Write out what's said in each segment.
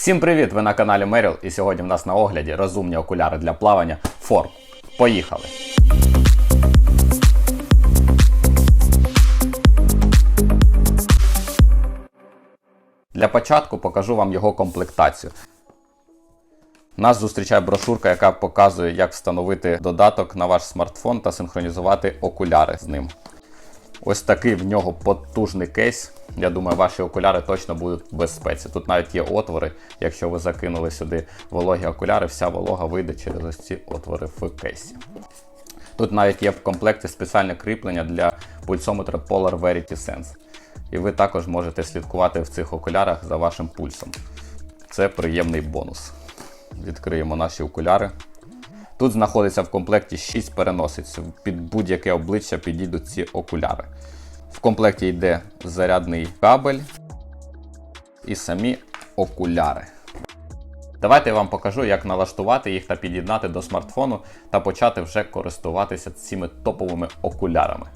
Всім привіт! Ви на каналі Меріл, і сьогодні в нас на огляді розумні окуляри для плавання Form. Поїхали! Для початку покажу вам його комплектацію. Нас зустрічає брошурка, яка показує, як встановити додаток на ваш смартфон та синхронізувати окуляри з ним. Ось такий в нього потужний кейс. Я думаю, ваші окуляри точно будуть в безпеці. Тут навіть є отвори. Якщо ви закинули сюди вологі окуляри, вся волога вийде через ось ці отвори в кейсі. Тут навіть є в комплекті спеціальне кріплення для пульсометра Polar Verity Sense. І ви також можете слідкувати в цих окулярах за вашим пульсом. Це приємний бонус. Відкриємо наші окуляри. Тут знаходиться в комплекті 6 переносиць. Під будь-яке обличчя підійдуть ці окуляри. В комплекті йде зарядний кабель і самі окуляри. Давайте я вам покажу, як налаштувати їх та під'єднати до смартфону та почати вже користуватися цими топовими окулярами.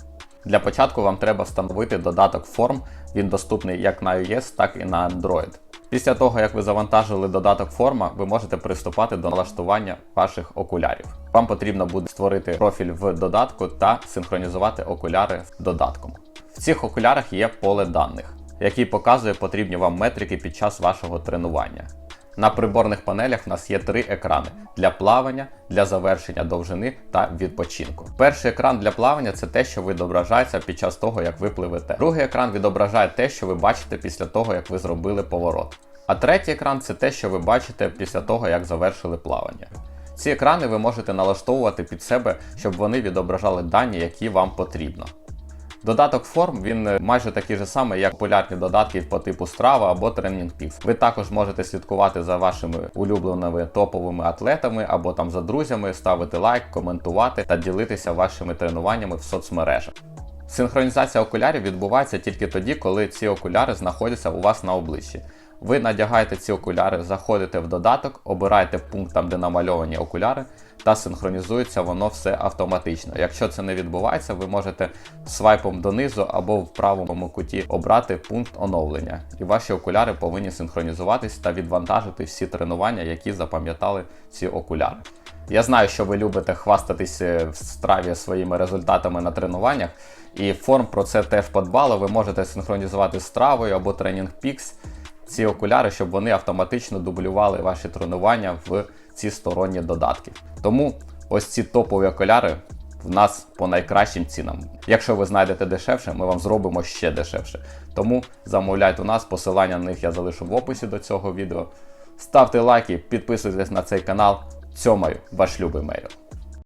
Для початку вам треба встановити додаток Form. Він доступний як на iOS, так і на Android. Після того, як ви завантажили додаток форма, ви можете приступати до налаштування ваших окулярів. Вам потрібно буде створити профіль в додатку та синхронізувати окуляри з додатком. В цих окулярах є поле даних, який показує потрібні вам метрики під час вашого тренування. На приборних панелях в нас є три екрани для плавання, для завершення довжини та відпочинку. Перший екран для плавання це те, що відображається під час того, як ви пливете. Другий екран відображає те, що ви бачите після того, як ви зробили поворот. А третій екран це те, що ви бачите після того, як завершили плавання. Ці екрани ви можете налаштовувати під себе, щоб вони відображали дані, які вам потрібно. Додаток Form він е, майже такий же самий, як популярні додатки по типу страва або TrainingPeaks. Ви також можете слідкувати за вашими улюбленими топовими атлетами або там за друзями, ставити лайк, коментувати та ділитися вашими тренуваннями в соцмережах. Синхронізація окулярів відбувається тільки тоді, коли ці окуляри знаходяться у вас на обличчі. Ви надягаєте ці окуляри, заходите в додаток, обираєте пункт там, де намальовані окуляри, та синхронізується воно все автоматично. Якщо це не відбувається, ви можете свайпом донизу або в правому куті обрати пункт оновлення, і ваші окуляри повинні синхронізуватись та відвантажити всі тренування, які запам'ятали ці окуляри. Я знаю, що ви любите хвастатись е, в страві своїми результатами на тренуваннях, і форм про це теж подбало. Ви можете синхронізувати з стравою або Training Peaks ці окуляри, щоб вони автоматично дублювали ваші тренування в ці сторонні додатки. Тому ось ці топові окуляри в нас по найкращим цінам. Якщо ви знайдете дешевше, ми вам зробимо ще дешевше. Тому замовляйте у нас, посилання на них я залишу в описі до цього відео. Ставте лайки, підписуйтесь на цей канал. Цьомаю, ваш любий Меріл.